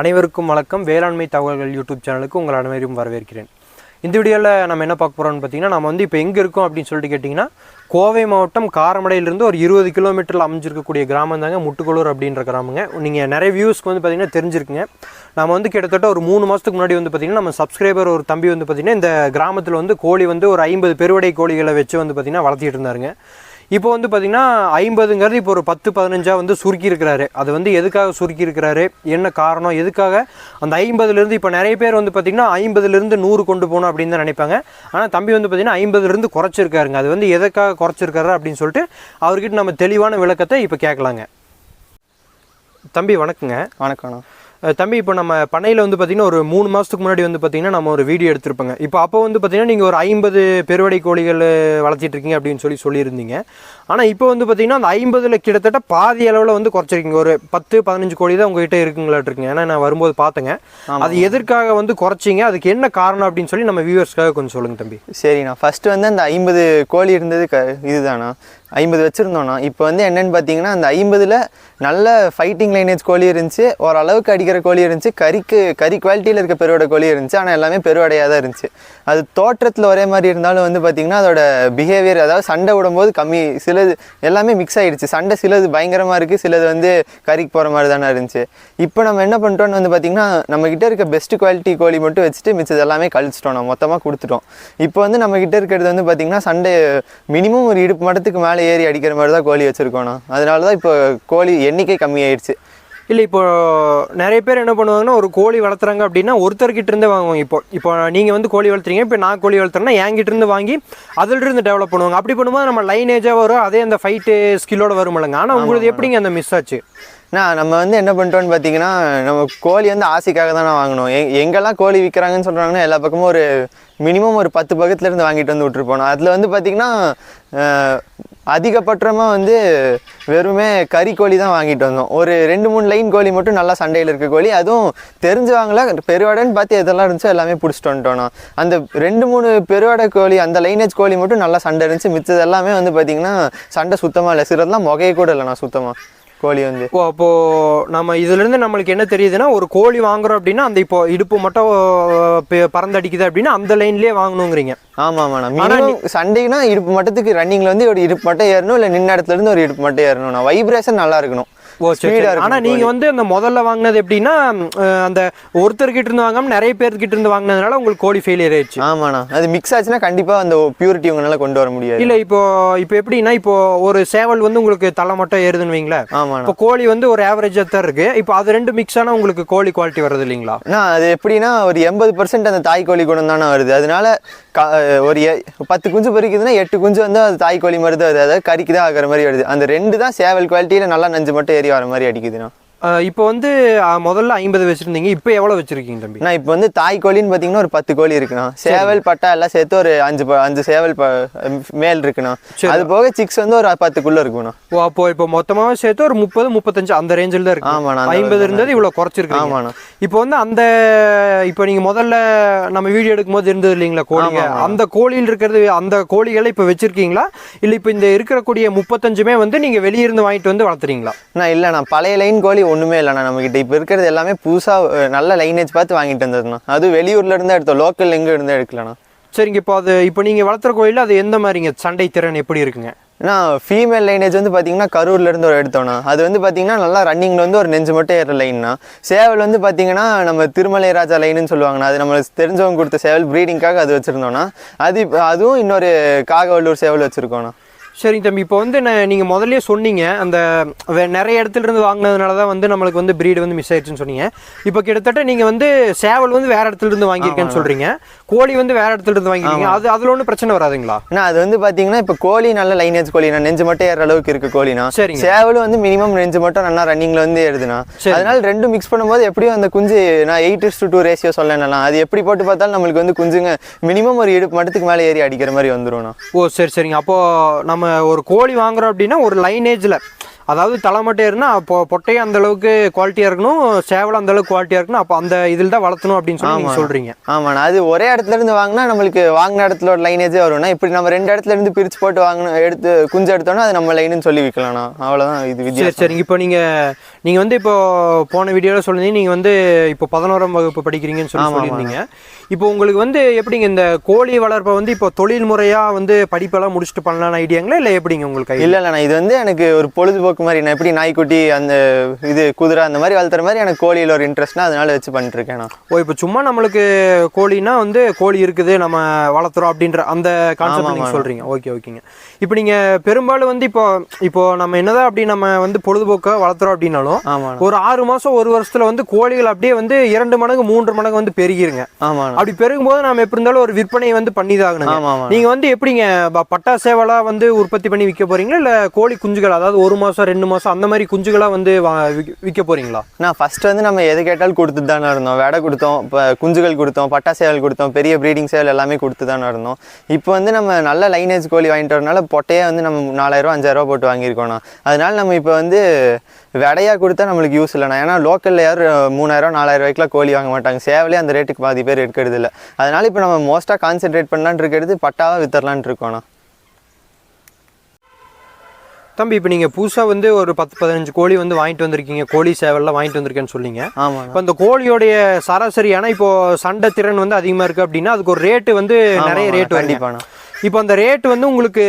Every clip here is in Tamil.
அனைவருக்கும் வணக்கம். வேளாண்மை தகவல்கள் யூடியூப் சேனலுக்கு உங்கள் அனைவரையும் வரவேற்கிறேன். இந்த வீடியோவில் நம்ம என்ன பார்க்க போகிறோம்னு பார்த்தீங்கன்னா நம்ம வந்து இப்போ எங்கே இருக்கோம் அப்படின்னு சொல்லிட்டு கேட்டிங்கன்னா கோவை மாவட்டம் காரமடையிலிருந்து ஒரு இருபது கிலோமீட்டரில் அமைஞ்சிருக்கக்கூடிய கிராமம் தாங்க முட்டுக்குளூர் அப்படின்ற கிராமங்க. நீங்கள் நிறைய வியூஸ்க்கு வந்து பார்த்தீங்கன்னா தெரிஞ்சிருக்குங்க. நம்ம வந்து கிட்டத்தட்ட ஒரு மூணு மாதத்துக்கு முன்னாடி வந்து பார்த்திங்கன்னா நம்ம சப்ஸ்கிரைபர் ஒரு தம்பி வந்து பார்த்திங்கன்னா இந்த கிராமத்தில் வந்து கோழி வந்து ஒரு ஐம்பது பெருவடை கோழிகளை வச்சு வந்து பார்த்திங்கன்னா வளர்த்திட்டு இருந்தாருங்க. இப்போ வந்து பார்த்திங்கன்னா ஐம்பதுங்கிறது இப்போ ஒரு பத்து பதினஞ்சாக வந்து சுருக்கியிருக்கிறாரு. அது வந்து எதுக்காக சுருக்கியிருக்கிறாரு? என்ன காரணம்? எதுக்காக? அந்த ஐம்பதுலேருந்து இப்போ நிறைய பேர் வந்து பார்த்திங்கன்னா ஐம்பதுலேருந்து நூறு கொண்டு போகணும் அப்படின்னு தான் நினைப்பாங்க. ஆனால் தம்பி வந்து பார்த்திங்கன்னா ஐம்பதுலேருந்து குறைச்சிருக்காருங்க. அது வந்து எதுக்காக குறைச்சிருக்காரு அப்படின்னு சொல்லிட்டு அவர்கிட்ட நம்ம தெளிவான விளக்கத்தை இப்போ கேட்கலாங்க. தம்பி வணக்கங்க. வணக்கம் தம்பி இப்போ நம்ம பண்ணையில் வந்து பார்த்திங்கன்னா ஒரு மூணு மாதத்துக்கு முன்னாடி வந்து பார்த்திங்கன்னா நம்ம ஒரு வீடியோ எடுத்திருப்போங்க. இப்போ அப்போ வந்து பார்த்திங்கன்னா நீங்கள் ஒரு ஐம்பது பெருவடை கோழிகள் வளர்த்திட்டு இருக்கீங்க அப்படின்னு சொல்லி சொல்லியிருந்தீங்க. ஆனால் இப்போ வந்து பார்த்திங்கன்னா அந்த ஐம்பதில் கிட்டத்தட்ட பாதி அளவில் வந்து குறைச்சிருக்கீங்க. ஒரு பத்து பதினஞ்சு கோழி தான் உங்ககிட்ட இருக்குங்களாட்டிருக்குங்க ஏன்னா நான் வரும்போது பார்த்தேங்க. அது எதற்காக வந்து குறைச்சிங்க? அதுக்கு என்ன காரணம் அப்படின்னு சொல்லி நம்ம வியூவர்ஸ்க்காக கொஞ்சம் சொல்லுங்கள் தம்பி. சரிண்ணா. ஃபஸ்ட்டு வந்து அந்த ஐம்பது கோழி இருந்தது க இதுதாண்ணா. ஐம்பது வச்சுருந்தோண்ணா. இப்போ வந்து என்னென்னு பார்த்தீங்கன்னா அந்த ஐம்பதில் நல்ல ஃபைட்டிங் லைனேஜ் கோழி இருந்துச்சு. ஓரளவுக்கு அடிக்கிற கோழி இருந்துச்சு கறிக்கு கறி குவாலிட்டியில் இருக்க பெருவடை கோழி இருந்துச்சு ஆனால் எல்லாமே பெருவடையாக தான் இருந்துச்சு. அது தோற்றத்தில் ஒரே மாதிரி இருந்தாலும் வந்து பார்த்திங்கன்னா அதோட பிஹேவியர் அதாவது சண்டை விடும்போது கம்மி சிலது எல்லாமே மிக்ஸ் ஆகிடுச்சு சண்டை சிலது பயங்கரமாக இருக்குது சிலது வந்து கறிக்கு போகிற மாதிரி தானே இருந்துச்சு. இப்போ நம்ம என்ன பண்ணிட்டோம்னு வந்து பார்த்திங்கன்னா நம்மக்கிட்ட இருக்க பெஸ்ட் குவாலிட்டி கோழி மட்டும் வச்சுட்டு மிச்சது எல்லாமே கழிச்சிட்டோம். நம்ம மொத்தமாக கொடுத்துட்டோம். இப்போ வந்து நம்மக்கிட்ட இருக்கிறது வந்து பார்த்திங்கன்னா சண்டை மினிமம் ஒரு இடுப்பு மட்டத்துக்கு மேலே ஏறி அடிக்கிற மாதிரி தான் கோழி வச்சுருக்கோம் அதனால தான் இப்போ கோழி எண்ணிக்கை கம்மியாயிடுச்சு. இல்லை இப்போ நிறைய பேர் என்ன பண்ணுவாங்கன்னா ஒரு கோழி வளர்த்துறாங்க அப்படின்னா ஒருத்தர்கிட்ட இருந்தே வாங்குவாங்க. இப்போ இப்போ நீங்கள் வந்து கோழி வளர்த்துறீங்க இப்போ நான் கோழி வளர்த்துறேன்னா என்கிட்ட இருந்து வாங்கி அதில் இருந்து டெவலப் பண்ணுவாங்க. அப்படி பண்ணும்போது நம்ம லைனேஜாக வரும் அதே அந்த ஃபைட்டு ஸ்கில்லோட வரும் இல்லைங்க. ஆனால் உங்களுக்கு எப்படிங்க அந்த மிஸ் ஆச்சு? அண்ணா நம்ம வந்து என்ன பண்ணிட்டோம்னு பார்த்தீங்கன்னா நம்ம கோழி வந்து ஆசைக்காக தானே வாங்கணும். எ எங்கெல்லாம் கோழி விற்கிறாங்கன்னு சொல்கிறாங்கன்னா எல்லா பக்கமும் ஒரு மினிமம் ஒரு பத்து பக்கத்துலேருந்து வாங்கிட்டு வந்து விட்டுருப்போம் அதில் வந்து பார்த்திங்கன்னா அதிகபட்சமாக வந்து வெறுமே கறி கோழி தான் வாங்கிட்டு வந்தோம். ஒரு ரெண்டு மூணு லைன் கோழி மட்டும் நல்லா சண்டையில் இருக்க கோழி. அதுவும் தெரிஞ்சவங்கள பெருவாடைன்னு பார்த்து எதெல்லாம் இருந்துச்சோ எல்லாமே பிடிச்சிட்டு வந்துட்டோம்னா அந்த ரெண்டு மூணு பெருவாடை கோழி அந்த லைனேஜ் கோழி மட்டும் நல்லா சண்டை இருந்துச்சு. மிச்சது எல்லாமே வந்து பார்த்திங்கன்னா சண்டை சுத்தமாக இல்லை. சிலதெல்லாம் முகையே கூட இல்லைண்ணா சுத்தமாக கோழி வந்து. இப்போ அப்போ நம்ம இதுல இருந்து நம்மளுக்கு என்ன தெரியுதுன்னா ஒரு கோழி வாங்குறோம் அப்படின்னா அந்த இப்போ இடுப்பு மட்டும் பறந்தடிக்குது அப்படின்னா அந்த லைன்லயே வாங்கணுங்கிறீங்க. ஆமா ஆமாண்ணா மினிமம் சண்டைனா இடுப்பு மட்டத்துக்கு ரன்னிங்ல வந்து ஒரு இடுப்பு மட்டும் ஏறணும் இல்லை நின்ன இடத்துல இருந்து ஒரு இடுப்பு மட்டும் ஏறணும்ண்ணா வைப்ரேஷன் நல்லா இருக்கணும். ஆனா நீங்க வந்து அந்த முதல்ல வாங்கினது எப்படின்னா அந்த ஒருத்தர்கிட்ட இருந்து வாங்காம நிறைய பேர்கிட்ட இருந்து வாங்கினதுனால உங்களுக்கு கோழி ஃபெயிலியர் ஆயிடுச்சு. ஆமாண்ணா. அது மிக்ஸ் ஆச்சுன்னா கண்டிப்பா அந்த பியூரிட்டி உங்களால கொண்டு வர முடியாது. இல்ல இப்போ இப்போ எப்படின்னா இப்போ ஒரு சேவல் வந்து உங்களுக்கு தலை மட்டும் ஏறுதுன்னு வைங்களேன். இப்போ கோழி வந்து ஒரு ஆவரேஜா தான் இருக்கு. இப்போ அது ரெண்டு மிக்ஸ் ஆனா உங்களுக்கு கோழி குவாலிட்டி வருது இல்லைங்களா? அது எப்படின்னா ஒரு எண்பது பர்சன்ட் அந்த தாய் கோழி குணம் தானே வருது. அதனால ஒரு பத்து குஞ்சு பொறிக்குதுன்னா எட்டு குஞ்சு வந்து அது தாய் கோழி மருந்து அது அதாவது கறிக்கு தான் ஆகிற மாதிரி வருது அந்த ரெண்டு தான் சேவல் குவாலிட்டியில் நல்லா நஞ்சு மட்டும் ஏறி வர மாதிரி அடிக்குதுண்ணா. இப்போ வந்து முதல்ல ஐம்பது வச்சிருந்தீங்க இப்போ எவ்வளவு வச்சிருக்கீங்க தம்பி? நான் இப்போ வந்து தாய் கோழின்னு பார்த்தீங்கன்னா ஒரு பத்து கோழி இருக்குண்ணா. சேவல் பட்டா எல்லாம் சேர்த்து ஒரு அஞ்சு அஞ்சு சேவல் மேல் இருக்குண்ணா. அது போக சிக்ஸ் வந்து ஒரு பத்துக்குள்ள இருக்குண்ணா. ஓ அப்போ இப்போ மொத்தமாவே சேர்த்து ஒரு முப்பது முப்பத்தஞ்சு அந்த ரேஞ்சில் தான் இருக்கு. ஆமாண்ணா, ஐம்பது இருந்தது இவ்வளவு குறைச்சிருக்கீங்க. ஆமாண்ணா. இப்போ வந்து அந்த இப்போ நீங்க முதல்ல நம்ம வீடியோ எடுக்கும்போது இருந்தது இல்லைங்களா கோழிங்க? அந்த கோழியில் இருக்கிறது அந்த கோழிகளை இப்போ வச்சிருக்கீங்களா? இல்ல இப்போ இந்த இருக்கக்கூடிய முப்பத்தஞ்சுமே வந்து நீங்க வெளிய இருந்து வாங்கிட்டு வந்து வளர்த்துறீங்களா? நான் இல்லைண்ணா. பழைய லைன் கோழி ஒன்றுமே இல்லைண்ணா நம்மக்கிட்ட இப்போ இருக்கிறது எல்லாமே புதுசாக நல்ல லைனேஜ் பார்த்து வாங்கிட்டு வந்ததுண்ணா. அது வெளியூர்ல இருந்து எடுத்தோம். லோக்கல் எங்கே இருந்து எடுக்கலண்ணா. சரிங்க இப்போ அது இப்போ நீங்க வளர்த்துற கோழில அது எந்த மாதிரிங்க? சண்டை திறன் எப்படி இருக்குங்க? நான் ஃபீமேல் லைனேஜ் வந்து பார்த்தீங்கன்னா கரூர்ல இருந்து ஒரு எடுத்தோண்ணா அது வந்து பார்த்தீங்கன்னா நல்லா ரன்னிங்கில் வந்து ஒரு நெஞ்சு மட்டும் ஏற லைன்னா சேவல் வந்து பார்த்தீங்கன்னா நம்ம திருமலை ராஜா லைனுன்னு சொல்லுவாங்கண்ணா. அது நம்மளுக்கு தெரிஞ்சவங்க கொடுத்த சேவல் ப்ரீடிங்காக அது வச்சுருந்தோண்ணா அது அதுவும் இன்னொரு காகவல்லூர் சேவல் வச்சுருக்கோண்ணா சரிங்க தம்பி இப்போ வந்து நான் நீங்கள் முதல்லயே சொன்னீங்க அந்த நிறைய இடத்துல இருந்து வாங்கினதுனால தான் வந்து நம்மளுக்கு வந்து பிரீடு வந்து மிஸ் ஆயிடுச்சுன்னு சொன்னீங்க. இப்போ கிட்டத்தட்ட நீங்கள் வந்து சேவல் வந்து வேற இடத்துல இருந்து வாங்கியிருக்கேன்னு சொல்றீங்க. கோழி வந்து வேற இடத்துல இருந்து வாங்கிருக்கீங்க அது அதில் ஒன்றும் பிரச்சனை வராதுங்களா? அண்ணா அது வந்து பார்த்தீங்கன்னா இப்போ கோழி நல்ல லைனேஜ் கோழிண்ணா நெஞ்சு மட்டும் ஏற அளவுக்கு இருக்கு கோழினா. சரிங்க. சேவலும் வந்து மினிமம் நெஞ்சு மட்டும் நல்லா ரன்னிங்ல வந்து சரி. அதனால ரெண்டும் மிக்ஸ் பண்ணும்போது எப்படியும் அந்த குஞ்சு நான் eight is to two ratio சொல்லலாம் அது எப்படி போட்டு பார்த்தாலும் நம்மளுக்கு வந்து குஞ்சுங்க மினிமம் ஒரு இடுப்பு மட்டத்துக்கு மேலே ஏறி அடிக்கிற மாதிரி வந்துரும்ண்ணா. ஓ சரி சரிங்க. அப்போ நம்ம ஒரு கோழி வாங்குறோம் அப்படின்னா ஒரு லைனேஜில் அதாவது தலைமட்டையர்னா அப்போ பொட்டையும் அந்த அளவுக்கு குவாலிட்டியாக இருக்கணும் சேவலும் அந்த அளவுக்கு குவாலிட்டியாக இருக்கணும் அப்போ அந்த இதில் தான் வளர்த்தணும் அப்படின்னு சொல்லி நீங்கள் சொல்கிறீங்க ஆமாண்ணா அது ஒரே இடத்துல இருந்து வாங்கினா நம்மளுக்கு வாங்கின இடத்துல ஒரு லைனேஜே வரும்னா இப்படி நம்ம ரெண்டு இடத்துல இருந்து பிரிச்சு போட்டு வாங்கணும் எடுத்து குஞ்சு எடுத்தோம்னா அது நம்ம லைனுன்னு சொல்லி விற்கலாம்ண்ணா அவ்வளோதான் இது சரி வித்தியாசம் சரிங்க இப்போ நீங்கள் நீங்கள் வந்து இப்போ போன வீடியோவில் சொல்லியிருந்தீங்க நீங்கள் வந்து இப்போ பதினோராம் வகுப்பு படிக்கிறீங்கன்னு சொல்லி சொல்லியிருந்தீங்க. இப்போ உங்களுக்கு வந்து எப்படிங்க இந்த கோழி வளர்ப்பை வந்து இப்போ தொழில் முறையாக வந்து படிப்பெல்லாம் முடிச்சுட்டு பண்ணலான்னு ஐடியாங்களா இல்லை எப்படிங்க உங்களுக்கு? இல்ல இல்லண்ணா இது வந்து எனக்கு ஒரு பொழுதுபோக்கு மாதிரி நான் எப்படி நாய்க்குட்டி அந்த இது குதிரை அந்த மாதிரி வளர்த்துற மாதிரி எனக்கு கோழியில் ஒரு இன்ட்ரெஸ்ட்னா அதனால வச்சு பண்ணிட்டு இருக்கேன் நான். ஓ இப்போ சும்மா நம்மளுக்கு கோழினா வந்து கோழி இருக்குது நம்ம வளர்த்துறோம் அப்படின்ற அந்த கான்செப்ட் நீங்கள் சொல்கிறீங்க ஓகே ஓகேங்க. இப்போ நீங்கள் பெரும்பாலும் வந்து இப்போ இப்போ நம்ம என்னதான் அப்படி நம்ம வந்து பொழுதுபோக்காக வளர்த்துறோம் அப்படின்னாலும் ஒரு ஆறு மாதம் ஒரு வருஷத்துல வந்து கோழிகள் அப்படியே வந்து இரண்டு மடங்கு மூன்று மடங்கு வந்து பெருகிருங்க. ஆமாண்ணா அப்படி பெருகும்போது நம்ம எப்படி இருந்தாலும் ஒரு விற்பனை வந்து ஆமா நீங்க வந்து எப்படிங்க ப- பட்டா சேவலா வந்து உற்பத்தி பண்ணி விற்க போறீங்களா? இல்ல கோழி குஞ்சுகள்? அதாவது ஒரு மாசம் ரெண்டு மாசம் அந்த மாதிரி குஞ்சுகளா வந்து விற்க போறீங்களா? நான் ஃபர்ஸ்ட் வந்து நம்ம எது கேட்டாலும் கொடுத்துட்டு தானே இருந்தோம். வெடை கொடுத்தோம் இப்போ குஞ்சுகள் கொடுத்தோம் பட்டா சேவல் கொடுத்தோம் பெரிய ப்ரீடிங் சேவல் எல்லாமே கொடுத்து தானே இருந்தோம். இப்போ வந்து நம்ம நல்ல லைனேஜ் கோழி வாங்கிட்டு வரனால பொட்டையே வந்து நம்ம நாலாயிரம் அஞ்சாயிரம் போட்டு வாங்கியிருக்கோண்ணா அதனால நம்ம இப்போ வந்து விடையா கொடுத்தா நம்மளுக்கு யூஸ் இல்லைண்ணா ஏன்னா லோக்கலில் யாரும் மூணாயிரம் நாலாயிரம் ரூபாய்க்குலாம் கோழி வாங்க மாட்டாங்க. சேவலே அந்த ரேட்டுக்கு பாதி பேர் எடுக்கிறது இல்லை. அதனால இப்போ நம்ம மோஸ்ட்டாக கான்சென்ட்ரேட் பண்ணலான்னு இருக்கிறது பட்டாவாக வித்தரலான்ட்டு இருக்கோண்ணா தம்பி இப்போ நீங்க புதுசா வந்து ஒரு பத்து பதினஞ்சு கோழி வந்து வாங்கிட்டு வந்திருக்கீங்க. கோழி சேவல்லாம் வாங்கிட்டு வந்திருக்கேன்னு சொன்னீங்க. ஆமாண்ணா இப்போ அந்த கோழியோடைய சராசரி ஆனா இப்போ சண்டை திறன் வந்து அதிகமா இருக்கு அப்படின்னா அதுக்கு ஒரு ரேட்டு வந்து நிறைய ரேட் கண்டிப்பாண்ணா இப்போ அந்த ரேட் வந்து உங்களுக்கு